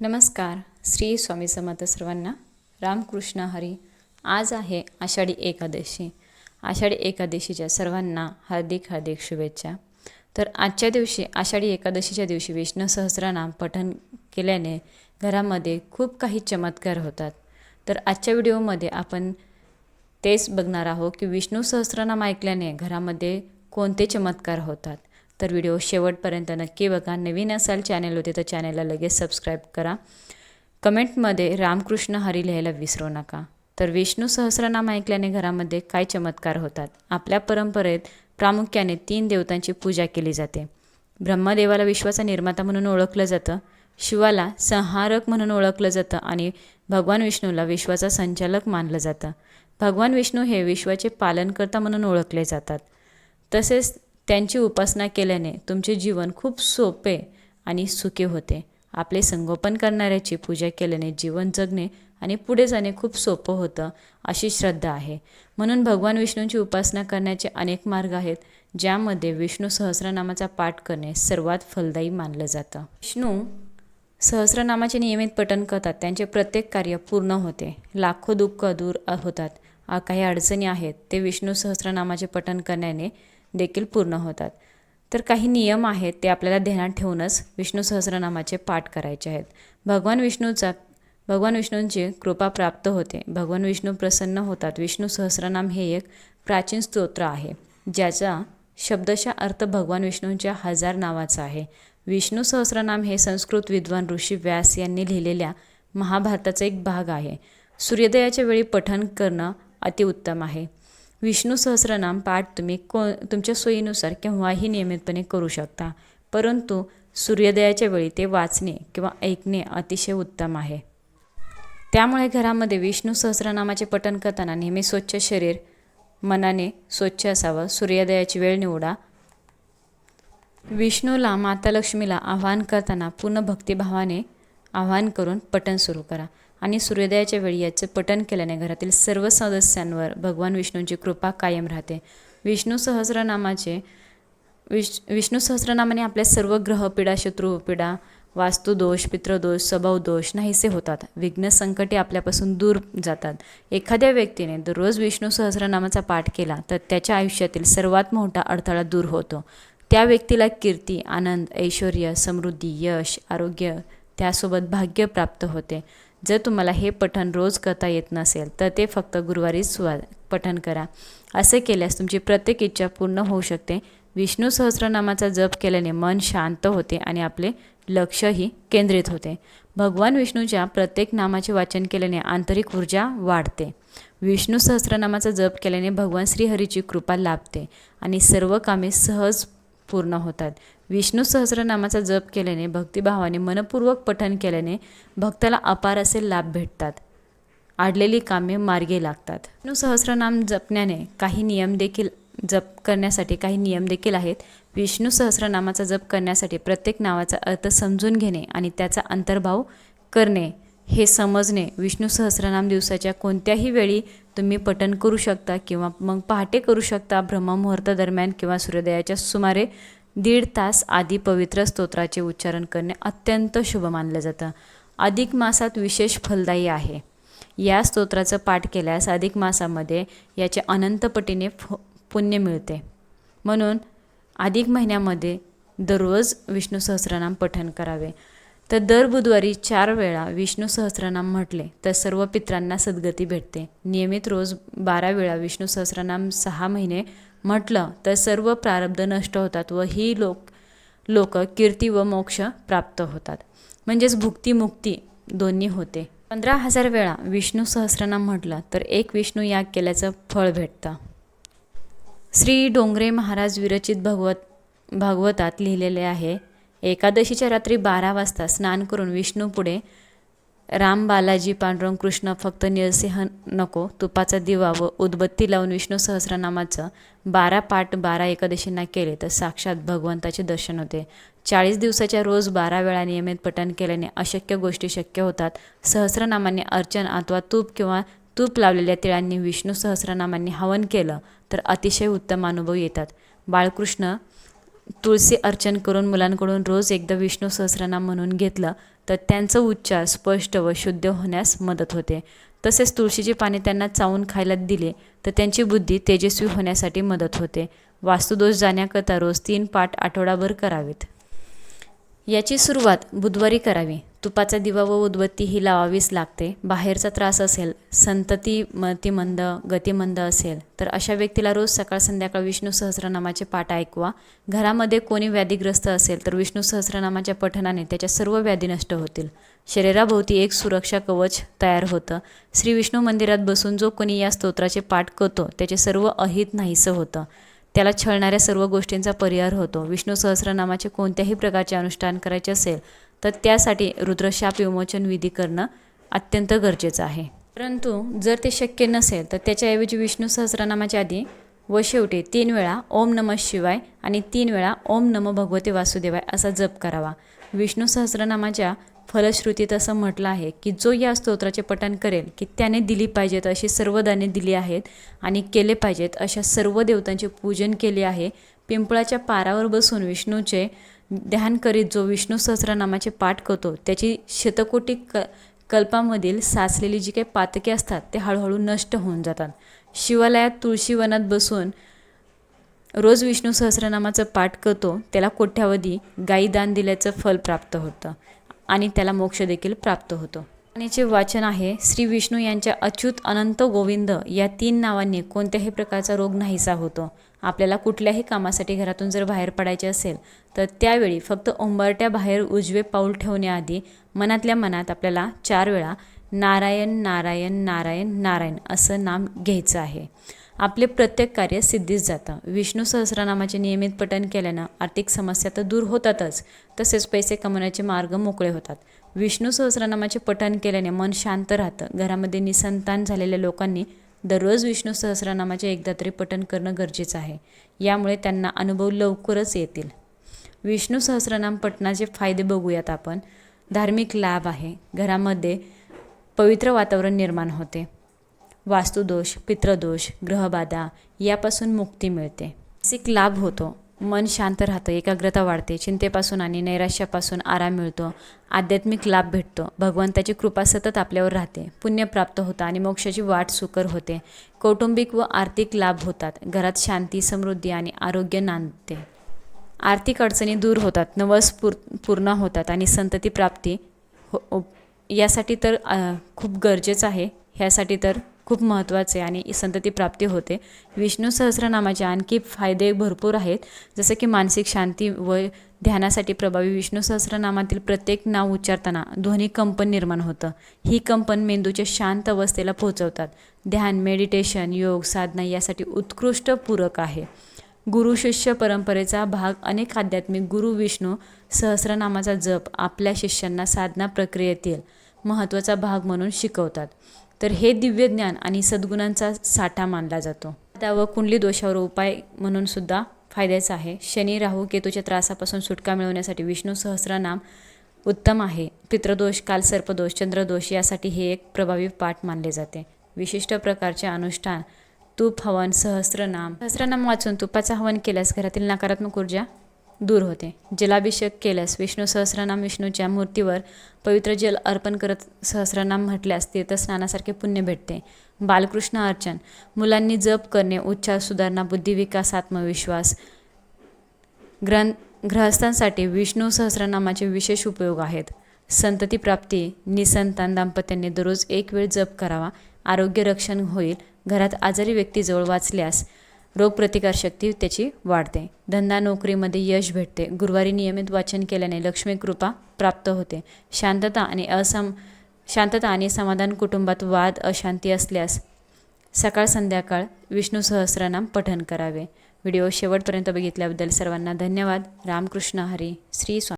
नमस्कार श्री स्वामी समर्थ सर्वांना. रामकृष्ण हरी. आज आहे आषाढी एकादशी. आषाढी एकादशीच्या सर्वांना हार्दिक हार्दिक शुभेच्छा. तर आजच्या दिवशी आषाढी एकादशीच्या दिवशी विष्णू सहस्रनाम पठण केल्याने घरामध्ये खूप काही चमत्कार होतात. तर आजच्या व्हिडिओमध्ये आपण तेच बघणार आहोत की विष्णू सहस्रनाम ऐकल्याने घरामध्ये कोणते चमत्कार होतात. तर व्हिडिओ शेवटपर्यंत नक्की बघा. नवीन असाल चॅनल होते तर चॅनलला लगेच सबस्क्राईब करा. कमेंटमध्ये रामकृष्ण हरी लिहायला विसरू नका. तर विष्णू सहस्रनाम ऐकल्याने घरामध्ये काय चमत्कार होतात? आपल्या परंपरेत प्रामुख्याने तीन देवतांची पूजा केली जाते. ब्रह्मदेवाला विश्वाचा निर्माता म्हणून ओळखलं जातं शिवाला संहारक म्हणून ओळखलं जातं आणि भगवान विष्णूला विश्वाचा संचालक मानलं जातं. भगवान विष्णू हे विश्वाचे पालनकर्ता म्हणून ओळखले जातात. तसेच त्यांची उपासना केल्याने तुमचे जीवन खूप सोपे आणि सुखे होते. आपले संगोपन करणाऱ्याची पूजा केल्याने जीवन जगणे आणि पुढे जाणे खूप सोपं होतं अशी श्रद्धा आहे. म्हणून भगवान विष्णूंची उपासना करण्याचे अनेक मार्ग आहेत ज्यामध्ये विष्णू सहस्रनामाचा पाठ करणे सर्वात फलदायी मानलं जातं. विष्णू सहस्रनामाचे नियमित पठण करतात त्यांचे प्रत्येक कार्य पूर्ण होते. लाखो दुःख दूर होतात. काही अडचणी आहेत ते विष्णू सहस्रनामाचे पठण करण्याने देखील पूर्ण होतात. तर काही नियम आहेत ते आपल्याला ध्यानात ठेवूनच विष्णू सहस्रनामाचे पाठ करायचे आहेत. भगवान विष्णूचा भगवान विष्णूंची कृपा प्राप्त होते. भगवान विष्णू प्रसन्न होतात. विष्णू सहस्रनाम हे एक प्राचीन स्तोत्र आहे ज्याचा शब्दशः अर्थ भगवान विष्णूंच्या हजार नावाचा आहे. विष्णू सहस्रनाम हे संस्कृत विद्वान ऋषी व्यास यांनी लिहिलेल्या महाभारताचा एक भाग आहे. सूर्योदयाच्या वेळी पठण करणं अतिउत्तम आहे. विष्णू सहस्रनाम पाठ तुम्ही को तुमच्या सोयीनुसार केव्हाही नियमितपणे करू शकता. परंतु सूर्योदयाच्या वेळी ते वाचणे किंवा ऐकणे अतिशय उत्तम आहे. त्यामुळे घरामध्ये विष्णू सहस्रनामाचे पठण करताना नेहमी स्वच्छ शरीर मनाने स्वच्छ असावं. सूर्योदयाची वेळ निवडा. विष्णूला माता लक्ष्मीला आवाहन करताना पूर्ण भक्तिभावाने आवाहन करून पठण सुरू करा. आणि सूर्योदयाच्या वेळी याचे पठण केल्याने घरातील सर्व सदस्यांवर भगवान विष्णूंची कृपा कायम राहते. विष्णू सहस्रनामाचे विष विष्णू सहस्रनामाने आपल्या सर्व ग्रहपीडा शत्रुपीडा वास्तुदोष पितृदोष स्वभावदोष नाहीसे होतात. विघ्न संकटे आपल्यापासून दूर जातात. एखाद्या व्यक्तीने दररोज विष्णू सहस्रनामाचा पाठ केला तर त्याच्या आयुष्यातील सर्वात मोठा अडथळा दूर होतो. त्या व्यक्तीला कीर्ती आनंद ऐश्वर समृद्धी यश आरोग्य त्यासोबत भाग्य प्राप्त होते. जर तुम्हाला हे पठण रोज करता येत नसेल तर ते फक्त गुरुवारीच सुवा पठण करा. असे केल्यास तुमची प्रत्येक इच्छा पूर्ण होऊ शकते. विष्णू सहस्रनामाचा जप केल्याने मन शांत होते आणि आपले लक्षही केंद्रित होते. भगवान विष्णूच्या प्रत्येक नामाचे वाचन केल्याने आंतरिक ऊर्जा वाढते. विष्णू सहस्रनामाचा जप केल्याने भगवान श्रीहरीची कृपा लाभते आणि सर्व कामे सहज पूर्ण होतात. विष्णू सहस्रनामाचा जप केल्याने भक्तिभावाने मनपूर्वक पठन केल्याने भक्ताला अपार असे लाभ भेटतात. आडलेली कामे मार्गे लागतात. विष्णू सहस्रनाम जपण्याने काही नियम देखील जप करण्यासाठी काही नियम देखील आहेत. विष्णू सहस्रनामाचा जप करण्यासाठी प्रत्येक नावाचा अर्थ समजून घेणे आणि त्याचा अंतर्भाव करणे हे समजणे. विष्णू सहस्रनाम दिवसाच्या कोणत्याही वेळी तुम्ही पठण करू शकता किंवा मग पहाटे करू शकता. ब्रह्ममुहूर्त दरम्यान किंवा सूर्योदयाच्या सुमारे दीड तास आधी पवित्र स्तोत्राचे उच्चारण करणे अत्यंत शुभ मानलं जातं. अधिक मासात विशेष फलदायी आहे. या स्तोत्राचं पाठ केल्यास अधिक मासामध्ये याचे अनंतपटीने पुण्य मिळते. म्हणून अधिक महिन्यामध्ये दररोज विष्णू सहस्रनाम पठण करावे. तर दर बुधवारी चार वेळा विष्णू सहस्रनाम म्हटले तर सर्व पित्रांना सद्गती भेटते. नियमित रोज बारा वेळा विष्णू सहस्रनाम सहा महिने म्हटलं तर सर्व प्रारब्ध नष्ट होतात व ही लोक लोक कीर्ती व मोक्ष प्राप्त होतात. म्हणजेच भुक्ती मुक्ती दोन्ही होते. पंधरा हजार वेळा विष्णू सहस्रनाम म्हटलं तर एक विष्णू याग केल्याचं फळ भेटतं. श्री डोंगरे महाराज विरचित भगवत भागवतात लिहिलेले आहे एकादशीच्या रात्री बारा वाजता स्नान करून विष्णू पुढे राम बालाजी पांडुरंग कृष्ण फक्त निरसिंह नको तुपाचा दिवा व उदबत्ती लावून विष्णू सहस्रनामाचं बारा पाठ बारा एकादशींना केले तर साक्षात भगवंताचे दर्शन होते. चाळीस दिवसाच्या रोज बारा वेळा नियमित पठण केल्याने अशक्य गोष्टी शक्य होतात. सहस्रनामाने अर्चन अथवा तूप किंवा तूप लावलेल्या तिळांनी विष्णू सहस्रनामांनी हवन केलं तर अतिशय उत्तम अनुभव येतात. बाळकृष्ण तुळशी अर्चन करून मुलांकडून रोज एकदा विष्णू सहस्रनाम म्हणून घेतलं तर त्यांचं उच्चार स्पष्ट व शुद्ध होण्यास मदत होते. तसेच तुळशीची पाने त्यांना चावून खायला दिले तर त्यांची बुद्धी तेजस्वी होण्यासाठी मदत होते. वास्तुदोष जाण्याकरता रोज तीन पाठ आठवडाभर करावेत. याची सुरुवात बुधवारी करावी. तुपाचा दिवा व उदबत्ती ही लावावीच लागते. बाहेरचा त्रास असेल संतती मतिमंद गतिमंद असेल तर अशा व्यक्तीला रोज सकाळ संध्याकाळ विष्णू सहस्रनामाचे पाठ ऐकवा. घरामध्ये कोणी व्याधीग्रस्त असेल तर विष्णू सहस्रनामाच्या पठणाने त्याच्या सर्व व्याधी नष्ट होतील. शरीराभोवती एक सुरक्षा कवच तयार होतं. श्री विष्णू मंदिरात बसून जो कोणी या स्तोत्राचे पाठ करतो त्याचे सर्व अहित नाहीसं होतं. त्याला छळणाऱ्या सर्व गोष्टींचा परिहार होतो. विष्णू सहस्रनामाचे कोणत्याही प्रकारचे अनुष्ठान करायचे असेल तर त्यासाठी रुद्रशाप विमोचन विधी करणं अत्यंत गरजेचं आहे. परंतु जर ते शक्य नसेल तर त्याच्याऐवजी विष्णू सहस्रनामाच्या आधी व शेवटी तीन वेळा ओम नम शिवाय आणि तीन वेळा ओम नम भगवते वासुदेवाय असा जप करावा. विष्णू सहस्रनामाच्या फलश्रुतीत असं म्हटलं आहे की जो या स्तोत्राचे पठण करेल की त्याने दिली पाहिजेत अशी सर्व दाने दिली आहेत आणि केले पाहिजेत अशा सर्व देवतांचे पूजन केले आहे. पिंपळाच्या पारावर बसून विष्णूचे ध्यान करीत जो विष्णू सहस्रनामाचे पाठ करतो त्याची शतकोटी क कल्पामधील साचलेली जी काही पातके असतात ते हळूहळू नष्ट होऊन जातात. शिवालयात तुळशीवनात बसून रोज विष्णू सहस्रनामाचं पाठ करतो त्याला कोट्यावधी गाईदान दिल्याचं फल प्राप्त होतं आणि त्याला मोक्ष देखील प्राप्त होतो. आणि वाचन आहे श्री विष्णू यांच्या अच्युत अनंत गोविंद या तीन नावांनी कोणत्याही प्रकारचा रोग नाहीसा होतो. आपल्याला कुठल्याही कामासाठी घरातून जर बाहेर पडायचे असेल तर त्यावेळी फक्त उंबरट्या बाहेर उजवे पाऊल ठेवण्याआधी मनातल्या मनात आपल्याला चार वेळा नारायण नारायण नारायण नारायण असं नाम घ्यायचं आहे. आपले प्रत्येक कार्य सिद्धीस जातं. विष्णू सहस्रनामाचे नियमित पठण केल्यानं आर्थिक समस्या तर दूर होतातच तसेच पैसे कमवण्याचे मार्ग मोकळे होतात. विष्णू सहस्रनामाचे पठण केल्याने मन शांत राहतं. घरामध्ये निसंतान झालेल्या लोकांनी दररोज विष्णू सहस्रनामाचे एकदा तरी पठण करणं गरजेचं आहे. यामुळे त्यांना अनुभव लवकरच येतील. विष्णू सहस्रनाम पठणाचे फायदे बघूयात आपण. धार्मिक लाभ आहे. घरामध्ये पवित्र वातावरण निर्माण होते. वास्तुदोष पित्रदोष ग्रहबाधा यापासून मुक्ती मिळते. मानसिक लाभ होतो. मन शांत राहतं एकाग्रता वाढते चिंतेपासून आणि नैराश्यापासून आराम मिळतो आध्यात्मिक लाभ भेटतो. भगवंताची कृपा सतत आपल्यावर राहते पुण्य प्राप्त होतं आणि मोक्षाची वाट सुकर होते. कौटुंबिक व आर्थिक लाभ होतात. घरात शांती समृद्धी आणि आरोग्य नांदते. आर्थिक अडचणी दूर होतात नवस पूर पूर्ण होतात आणि संतती प्राप्ती हो यासाठी तर खूप गरजेचं आहे. ह्यासाठी तर खूप महत्त्वाचे आणि संतती प्राप्ती होते. विष्णू सहस्रनामाचे आणखी फायदे भरपूर आहेत. जसं की मानसिक शांती व ध्यानासाठी प्रभावी विष्णू सहस्रनामातील प्रत्येक नाव उच्चारताना ध्वनी कंपन निर्माण होतं. ही कंपन मेंदूच्या शांत अवस्थेला पोहोचवतात. ध्यान मेडिटेशन योग साधना यासाठी उत्कृष्ट पूरक आहे. गुरु शिष्य परंपरेचा भाग अनेक आध्यात्मिक गुरु विष्णू सहस्रनामाचा जप आपल्या शिष्यांना साधना प्रक्रियेतील महत्त्वाचा भाग म्हणून शिकवतात. तर हे दिव्य ज्ञान आणि सद्गुणांचा साठा मानला जातो. त्यावर कुंडली दोषावर उपाय म्हणून सुद्धा फायद्याचा आहे. शनी राहू केतूच्या त्रासापासून सुटका मिळवण्यासाठी विष्णू सहस्रनाम उत्तम आहे. पितृदोष कालसर्पदोष चंद्रदोष यासाठी हे एक प्रभावी पाठ मानले जाते. विशिष्ट प्रकारचे अनुष्ठान तूप हवन सहस्रनाम. सहस्रनाम वाचून तुपाचा हवन केल्यास घरातील नकारात्मक ऊर्जा दूर होते. जलाभिषेक केल्यास विष्णू सहस्रनाम विष्णूच्या मूर्तीवर पवित्र जल अर्पण करत सहस्रनाम म्हटल्यास तीर्थस्नानासारखे पुण्य भेटते. बालकृष्ण अर्चन. मुलांनी जप करणे उच्चार सुधारणा बुद्धिविकास आत्मविश्वास ग्रं ग्रहस्थांसाठी विष्णू सहस्रनामाचे विशेष उपयोग आहेत. संतती प्राप्ती निसंतान दाम्पत्यांनी दररोज एक वेळ जप करावा आरोग्य रक्षण होईल घरात आजारी व्यक्तीजवळ वाचल्यास रोगप्रतिकारशक्ती त्याची वाढते. धंदा नोकरीमध्ये यश भेटते. गुरुवारी नियमित वाचन केल्याने लक्ष्मी कृपा प्राप्त होते. शांतता आणि असम शांतता आणि समाधान कुटुंबात वाद अशांती असल्यास सकाळ संध्याकाळ विष्णू सहस्रनाम पठन करावे. व्हिडिओ शेवटपर्यंत बघितल्याबद्दल सर्वांना धन्यवाद. रामकृष्ण हरी. श्री स्वामी.